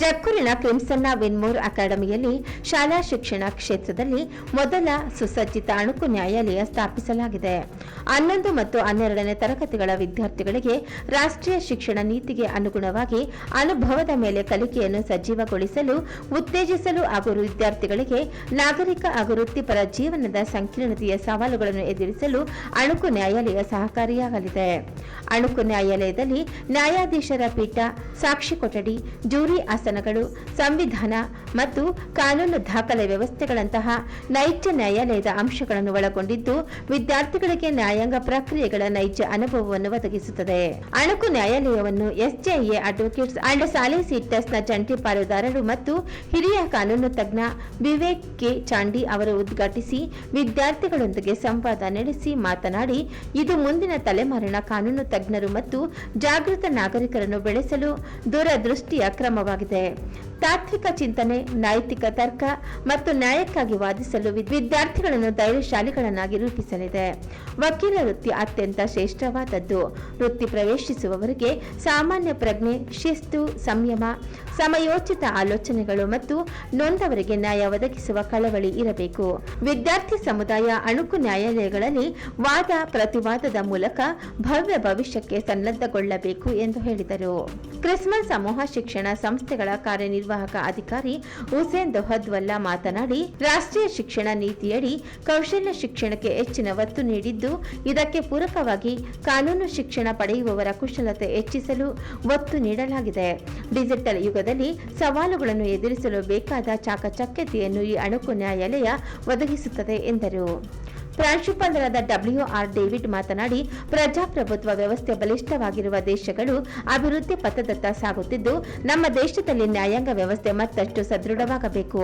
ಜಕ್ಕೂರಿನ ಕ್ರಿಮ್ಸನ್ನ ವಿನ್ಮೋರ್ ಅಕಾಡೆಮಿಯಲ್ಲಿ ಶಾಲಾ ಶಿಕ್ಷಣ ಕ್ಷೇತ್ರದಲ್ಲಿ ಮೊದಲ ಸುಸಜ್ಜಿತ ಅಣುಕು ನ್ಯಾಯಾಲಯ ಸ್ಥಾಪಿಸಲಾಗಿದೆ. ಹನ್ನೊಂದು ಮತ್ತು ಹನ್ನೆರಡನೇ ತರಗತಿಗಳ ವಿದ್ಯಾರ್ಥಿಗಳಿಗೆ ರಾಷ್ಟ್ರೀಯ ಶಿಕ್ಷಣ ನೀತಿಗೆ ಅನುಗುಣವಾಗಿ ಅನುಭವದ ಮೇಲೆ ಕಲಿಕೆಯನ್ನು ಸಜೀವಗೊಳಿಸಲು, ಉತ್ತೇಜಿಸಲು ಹಾಗೂ ವಿದ್ಯಾರ್ಥಿಗಳಿಗೆ ನಾಗರಿಕ ಹಾಗೂ ವೃತ್ತಿಪರ ಜೀವನದ ಸಂಕೀರ್ಣತೆಯ ಸವಾಲುಗಳನ್ನು ಎದುರಿಸಲು ಅಣುಕು ನ್ಯಾಯಾಲಯ ಸಹಕಾರಿಯಾಗಲಿದೆ. ಅಣುಕು ನ್ಯಾಯಾಲಯದಲ್ಲಿ ನ್ಯಾಯಾಧೀಶರ ಪೀಠ, ಸಾಕ್ಷಿ ಕೊಠಡಿ, ಜೂರಿ ಆಸನಗಳು, ಸಂವಿಧಾನ ಮತ್ತು ಕಾನೂನು ದಾಖಲೆ ವ್ಯವಸ್ಥೆಗಳಂತಹ ನೈಜ ನ್ಯಾಯಾಲಯದ ಅಂಶಗಳನ್ನು ಒಳಗೊಂಡಿದ್ದು, ವಿದ್ಯಾರ್ಥಿಗಳಿಗೆ ನ್ಯಾಯಾಂಗ ಪ್ರಕ್ರಿಯೆಗಳ ನೈಜ ಅನುಭವವನ್ನು ಒದಗಿಸುತ್ತದೆ. ಅಣಕು ನ್ಯಾಯಾಲಯವನ್ನು ಎಸ್ಜೆಎ ಅಡ್ವೊಕೇಟ್ಸ್ ಅಂಡ್ ಸಾಲಿಸಿಟರ್ಸ್ನ ಜಂಟಿ ಪಾಲುದಾರರು ಮತ್ತು ಹಿರಿಯ ಕಾನೂನು ತಜ್ಞ ವಿವೇಕ್ ಕೆ. ಚಾಂಡಿ ಅವರು ಉದ್ಘಾಟಿಸಿ ವಿದ್ಯಾರ್ಥಿಗಳೊಂದಿಗೆ ಸಂವಾದ ನಡೆಸಿ ಮಾತನಾಡಿ, ಇದು ಮುಂದಿನ ತಲೆಮಾರಿನ ಕಾನೂನು ತಜ್ಞರು ಮತ್ತು ಜಾಗೃತ ನಾಗರಿಕರನ್ನು ಬೆಳೆಸಲು ದೂರದೃಷ್ಟಿಯ ಕ್ರಮವಾಗಿದೆ. se ತಾತ್ವಿಕ ಚಿಂತನೆ, ನೈತಿಕ ತರ್ಕ ಮತ್ತು ನ್ಯಾಯಕ್ಕಾಗಿ ವಾದಿಸಲು ವಿದ್- ವಿದ್ಯಾರ್ಥಿಗಳನ್ನು ಧೈರ್ಯಶಾಲಿಗಳನ್ನಾಗಿ ರೂಪಿಸಲಿದೆ. ವಕೀಲ ವೃತ್ತಿ ಅತ್ಯಂತ ಶ್ರೇಷ್ಠವಾದದ್ದು. ವೃತ್ತಿ ಪ್ರವೇಶಿಸುವವರಿಗೆ ಸಾಮಾನ್ಯ ಪ್ರಜ್ಞೆ, ಶಿಸ್ತು, ಸಂಯಮ, ಸಮಯೋಚಿತ ಆಲೋಚನೆಗಳು ಮತ್ತು ನೊಂದವರಿಗೆ ನ್ಯಾಯ ಒದಗಿಸುವ ಕಳವಳಿ ಇರಬೇಕು. ವಿದ್ಯಾರ್ಥಿ ಸಮುದಾಯ ಅಣುಕು ನ್ಯಾಯಾಲಯಗಳಲ್ಲಿ ವಾದ, ಪ್ರತಿವಾದದ ಮೂಲಕ ಭವ್ಯ ಭವಿಷ್ಯಕ್ಕೆ ಸನ್ನದ್ಧಗೊಳ್ಳಬೇಕು ಎಂದು ಹೇಳಿದರು. ಕ್ರಿಸ್ಮಸ್ ಸಮೂಹ ಶಿಕ್ಷಣ ಸಂಸ್ಥೆಗಳ ಕಾರ್ಯನಿರ್ವಾಹಕ ಅಧಿಕಾರಿ ಹುಸೇನ್ ದೊಹದ್ವಲ್ಲಾ ಮಾತನಾಡಿ, ರಾಷ್ಟ್ರೀಯ ಶಿಕ್ಷಣ ನೀತಿಯಡಿ ಕೌಶಲ್ಯ ಶಿಕ್ಷಣಕ್ಕೆ ಹೆಚ್ಚಿನ ಒತ್ತು ನೀಡಿದ್ದು, ಇದಕ್ಕೆ ಪೂರಕವಾಗಿ ಕಾನೂನು ಶಿಕ್ಷಣ ಪಡೆಯುವವರ ಕುಶಲತೆ ಹೆಚ್ಚಿಸಲು ಒತ್ತು ನೀಡಲಾಗಿದೆ. ಡಿಜಿಟಲ್ ಯುಗದಲ್ಲಿ ಸವಾಲುಗಳನ್ನು ಎದುರಿಸಲು ಬೇಕಾದ ಚಾಕಚಕ್ಯತೆಯನ್ನು ಈ ಅಣುಕು ನ್ಯಾಯಾಲಯ ಒದಗಿಸುತ್ತದೆ ಎಂದರು. ಪ್ರಾಂಶುಪಾಲರಾದ ಡಬ್ಲ್ಯೂ ಆರ್ ಡೇವಿಡ್ ಮಾತನಾಡಿ, ಪ್ರಜಾಪ್ರಭುತ್ವ ವ್ಯವಸ್ಥೆ ಬಲಿಷ್ಠವಾಗಿರುವ ದೇಶಗಳು ಅಭಿವೃದ್ಧಿ ಪಥದತ್ತ ಸಾಗುತ್ತಿದ್ದು, ನಮ್ಮ ದೇಶದಲ್ಲಿ ನ್ಯಾಯಾಂಗ ವ್ಯವಸ್ಥೆ ಮತ್ತಷ್ಟು ಸದೃಢವಾಗಬೇಕು.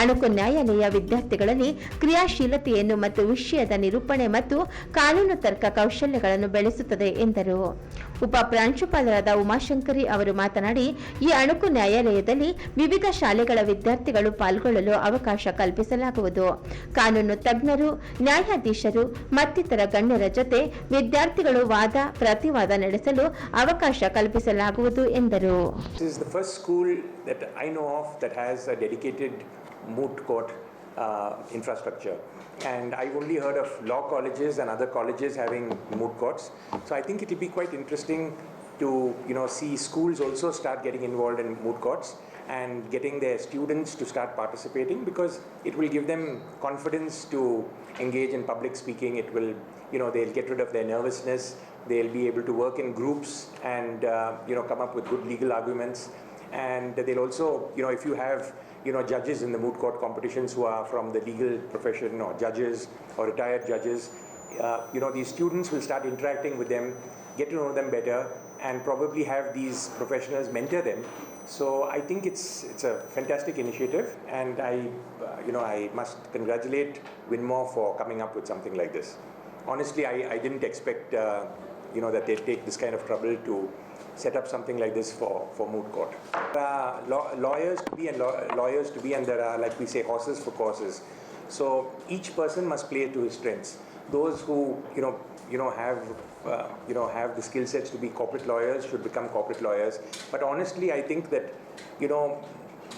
ಅಣುಕು ನ್ಯಾಯಾಲಯ ವಿದ್ಯಾರ್ಥಿಗಳಲ್ಲಿ ಕ್ರಿಯಾಶೀಲತೆಯನ್ನು ಮತ್ತು ವಿಷಯದ ನಿರೂಪಣೆ ಮತ್ತು ಕಾನೂನು ತರ್ಕ ಕೌಶಲ್ಯಗಳನ್ನು ಬೆಳೆಸುತ್ತದೆ ಎಂದರು. ಉಪ ಪ್ರಾಂಶುಪಾಲರಾದ ಉಮಾಶಂಕರಿ ಅವರು ಮಾತನಾಡಿ, ಈ ಅಣುಕು ನ್ಯಾಯಾಲಯದಲ್ಲಿ ವಿವಿಧ ಶಾಲೆಗಳ ವಿದ್ಯಾರ್ಥಿಗಳು ಪಾಲ್ಗೊಳ್ಳಲು ಅವಕಾಶ ಕಲ್ಪಿಸಲಾಗುವುದು. ಕಾನೂನು ತಜ್ಞರು ನ್ಯಾಯಾಧೀಶರು ಮತ್ತಿತರ ಗಣ್ಯರ ಜೊತೆ ವಿದ್ಯಾರ್ಥಿಗಳು ವಾದ ಪ್ರತಿವಾದ ನಡೆಸಲು ಅವಕಾಶ ಕಲ್ಪಿಸಲಾಗುವುದು ಎಂದರು uh. And I've only heard of law colleges and other colleges having moot courts. So I think it will be quite interesting to you know see schools also start getting involved in moot courts and getting their students to start participating because it will give them confidence to engage in public speaking. It will you know they'll get rid of their nervousness. They'll be able to work in groups and uh, you know come up with good legal arguments and they'll also you know if you have you know judges in the moot court competitions who are from the legal profession or judges or retired judges uh, you know these students will start interacting with them get to know them better and probably have these professionals mentor them so i think it's it's a fantastic initiative and i uh, you know i must congratulate winmore for coming up with something like this honestly i, I didn't expect uh, you know that they'd take this kind of trouble to set up something like this for, for moot court. Are law- lawyers to be and law- lawyers to be, and there are, like we say, horses for courses. So each person must play to his strengths. Those who you know, you know, have uh, you know have the skill sets to be corporate lawyers should become corporate lawyers. But honestly, I think that you know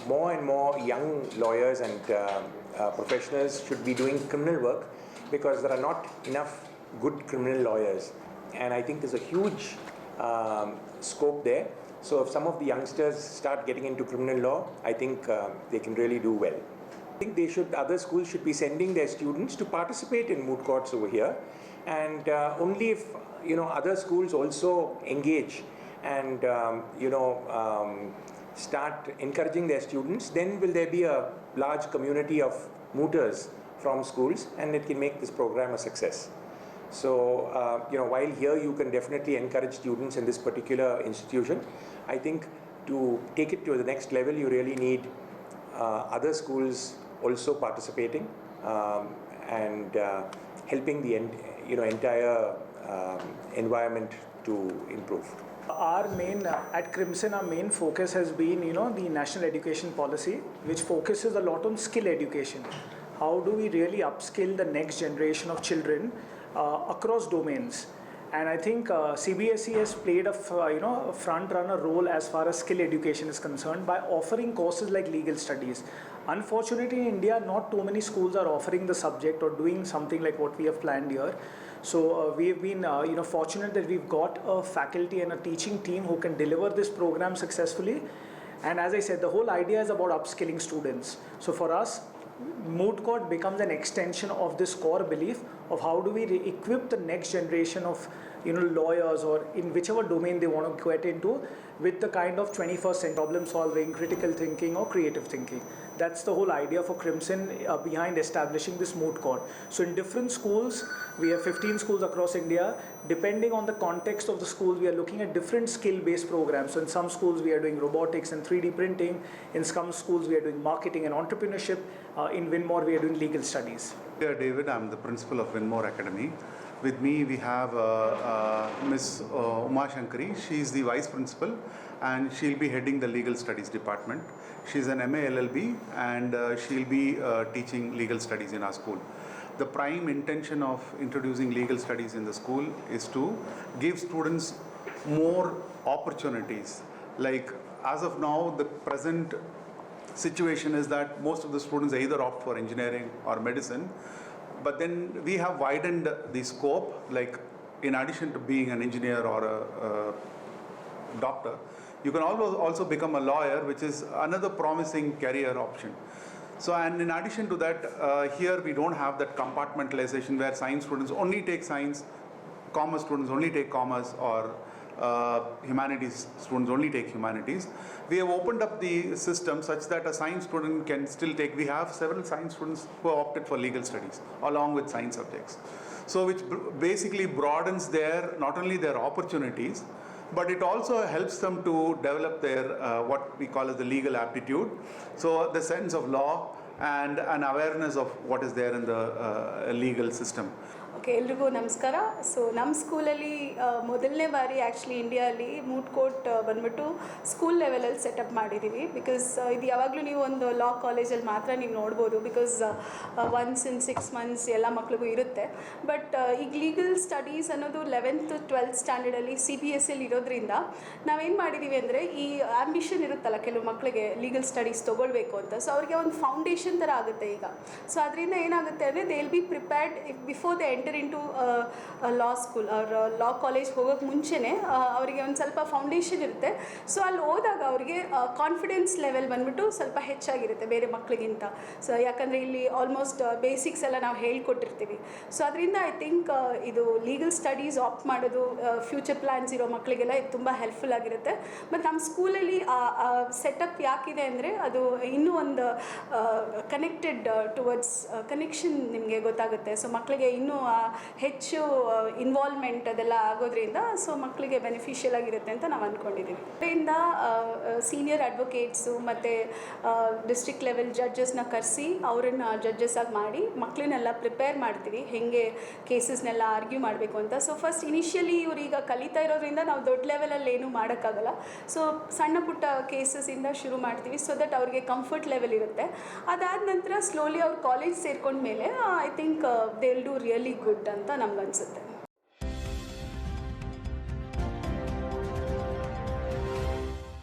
more and more young lawyers and uh, uh, professionals should be doing criminal work because there are not enough good criminal lawyers, and I think there's a huge um, scope there. So if some of the youngsters start getting into criminal law, I think uh, they can really do well. I think they should, other schools should be sending their students to participate in moot courts over here, and uh, only if you know other schools also engage and um, you know um, start encouraging their students, then will there be a large community of mooters from schools, and it can make this program a success. So, uh, you know, while here you can definitely encourage students in this particular institution, I think to take it to the next level, you really need uh, other schools also participating um, and uh, helping the you know entire um, environment to improve. Our main, uh, at Crimson, our main focus has been, you know, the national education policy, which focuses a lot on skill education. How do we really upskill the next generation of children uh, across domains? And I think uh, CBSE has played a uh, you know front runner role as far as skill education is concerned by offering courses like legal studies. Unfortunately, in India, not too many schools are offering the subject or doing something like what we have planned here. So uh, we've been uh, you know fortunate that we've got a faculty and a teaching team who can deliver this program successfully. And as I said, the whole idea is about upskilling students. So for us, moot court becomes an extension of this core belief of how do we equip the next generation of you know lawyers or in whichever domain they want to get into with the kind of 21st century problem solving critical thinking or creative thinking. That's the whole idea for crimson uh, behind establishing this moot court. So in different schools we have 15 schools across india. Depending on the context of the school we are looking at different skill based programs. So in some schools we are doing robotics and 3d printing. In some schools we are doing marketing and entrepreneurship. Uh, in winmore we are doing legal studies. Dear David, I'm the principal of Winmore Academy. With me, we have uh, uh, Miss uh, Uma Shankari. She's the vice principal and she'll be heading the legal studies department. She's an MA LLB and uh, she'll be uh, teaching legal studies in our school. The prime intention of introducing legal studies in the school is to give students more opportunities. Like, as of now, the present situation is that most of the students either opt for engineering or medicine but then we have widened the scope like in addition to being an engineer or a, a doctor you can also also become a lawyer which is another promising career option. So and in addition to that uh, here we don't have that compartmentalization where science students only take science commerce students only take commerce or uh, humanities students only take humanities. We have opened up the system such that a science student can still take, we have several science students who opted for legal studies along with science subjects. So which basically broadens their, not only their opportunities, but it also helps them to develop their, uh, what we call as the legal aptitude. So the sense of law and an awareness of what is there in the uh, legal system. Okay, ಎಲ್ರಿಗೂ ನಮಸ್ಕಾರ. So ನಮ್ಮ ಸ್ಕೂಲಲ್ಲಿ ಮೊದಲನೇ ಬಾರಿ actually ಇಂಡಿಯಾಲಿ moot court ಬಂದ್ಬಿಟ್ಟು school ಲೆವೆಲಲ್ಲಿ setup ಮಾಡಿದ್ದೀವಿ ಬಿಕಾಸ್ ಇದು ಯಾವಾಗಲೂ ನೀವು ಒಂದು ಲಾ ಕಾಲೇಜಲ್ಲಿ ಮಾತ್ರ ನೀವು ನೋಡ್ಬೋದು. Because once in six months ಎಲ್ಲ ಮಕ್ಳಿಗೂ ಇರುತ್ತೆ. ಬಟ್ ಈಗ ಲೀಗಲ್ ಸ್ಟಡೀಸ್ ಅನ್ನೋದು ಲೆವೆಂತ್ ಟ್ವೆಲ್ತ್ ಸ್ಟ್ಯಾಂಡರ್ಡಲ್ಲಿ ಸಿ ಬಿ ಎಸ್ ಎಲ್ಲಿ ಇರೋದ್ರಿಂದ ನಾವೇನು ಮಾಡಿದ್ದೀವಿ ಅಂದರೆ ಈ ಆ್ಯಂಬಿಷನ್ ಇರುತ್ತಲ್ಲ ಕೆಲವು ಮಕ್ಕಳಿಗೆ ಲೀಗಲ್ ಸ್ಟಡೀಸ್ ತೊಗೊಳ್ಬೇಕು ಅಂತ. ಸೊ ಅವ್ರಿಗೆ ಒಂದು ಫೌಂಡೇಶನ್ ಥರ ಆಗುತ್ತೆ ಈಗ. ಸೊ ಅದರಿಂದ ಏನಾಗುತ್ತೆ ಅಂದರೆ they will be prepared before the enter into law school ಅವ್ರ ಲಾ ಕಾಲೇಜ್ ಹೋಗೋಕ್ಕೆ ಮುಂಚೆನೇ ಅವರಿಗೆ ಒಂದು ಸ್ವಲ್ಪ ಫೌಂಡೇಶನ್ ಇರುತ್ತೆ. ಸೊ ಅಲ್ಲಿ ಹೋದಾಗ ಅವರಿಗೆ ಕಾನ್ಫಿಡೆನ್ಸ್ ಲೆವೆಲ್ ಬಂದುಬಿಟ್ಟು ಸ್ವಲ್ಪ ಹೆಚ್ಚಾಗಿರುತ್ತೆ ಬೇರೆ ಮಕ್ಕಳಿಗಿಂತ ಸೊ ಯಾಕಂದರೆ ಇಲ್ಲಿ ಆಲ್ಮೋಸ್ಟ್ ಬೇಸಿಕ್ಸ್ ಎಲ್ಲ ನಾವು ಹೇಳ್ಕೊಟ್ಟಿರ್ತೀವಿ. ಸೊ ಅದರಿಂದ ಐ ಥಿಂಕ್ ಇದು ಲೀಗಲ್ ಸ್ಟಡೀಸ್ ಆಪ್ಟ್ ಮಾಡೋದು ಫ್ಯೂಚರ್ ಪ್ಲ್ಯಾನ್ಸ್ ಇರೋ ಮಕ್ಕಳಿಗೆಲ್ಲ ಇದು ತುಂಬ ಹೆಲ್ಪ್ಫುಲ್ ಆಗಿರುತ್ತೆ. ಮತ್ತು ನಮ್ಮ ಸ್ಕೂಲಲ್ಲಿ ಸೆಟಪ್ ಯಾಕಿದೆ ಅಂದರೆ ಅದು ಇನ್ನೂ ಒಂದು ಕನೆಕ್ಟೆಡ್ ಟುವರ್ಡ್ಸ್ ಕನೆಕ್ಷನ್ ನಿಮಗೆ ಗೊತ್ತಾಗುತ್ತೆ. ಸೊ ಮಕ್ಕಳಿಗೆ ಇನ್ನೂ ಆ, ಹೆಚ್ಚು ಇನ್ವಾಲ್ವ್ಮೆಂಟ್ ಅದೆಲ್ಲ ಆಗೋದ್ರಿಂದ ಸೊ ಮಕ್ಕಳಿಗೆ ಬೆನಿಫಿಷಿಯಲ್ ಆಗಿರುತ್ತೆ ಅಂತ ನಾವು ಅಂದ್ಕೊಂಡಿದ್ದೀವಿ ಅದರಿಂದ ಸೀನಿಯರ್ ಅಡ್ವೊಕೇಟ್ಸು ಮತ್ತು ಡಿಸ್ಟ್ರಿಕ್ಟ್ ಲೆವೆಲ್ ಜಡ್ಜಸ್ನ ಕರೆಸಿ ಅವರನ್ನು ಜಡ್ಜಸ್ ಆಗಿ ಮಾಡಿ ಮಕ್ಕಳನ್ನೆಲ್ಲ ಪ್ರಿಪೇರ್ ಮಾಡ್ತೀವಿ. ಹೇಗೆ ಕೇಸಸ್ನೆಲ್ಲ ಆರ್ಗ್ಯೂ ಮಾಡಬೇಕು ಅಂತ. ಸೊ ಫಸ್ಟ್ ಇನಿಷಿಯಲಿ ಇವ್ರು ಈಗ ಕಲಿತಾ ಇರೋದ್ರಿಂದ ನಾವು ದೊಡ್ಡ ಲೆವೆಲಲ್ಲಿ ಏನೂ ಮಾಡೋಕ್ಕಾಗಲ್ಲ. ಸೊ ಸಣ್ಣ ಪುಟ್ಟ ಕೇಸಸಿಂದ ಶುರು ಮಾಡ್ತೀವಿ ಸೊ ದಟ್ ಅವ್ರಿಗೆ ಕಂಫರ್ಟ್ ಲೆವೆಲ್ ಇರುತ್ತೆ. ಅದಾದ ನಂತರ ಸ್ಲೋಲಿ ಅವ್ರು college ಸೇರ್ಕೊಂಡ್ಮೇಲೆ I think they will do really good ಅಂತ ನಮ್ಗೆ ಅನಿಸುತ್ತೆ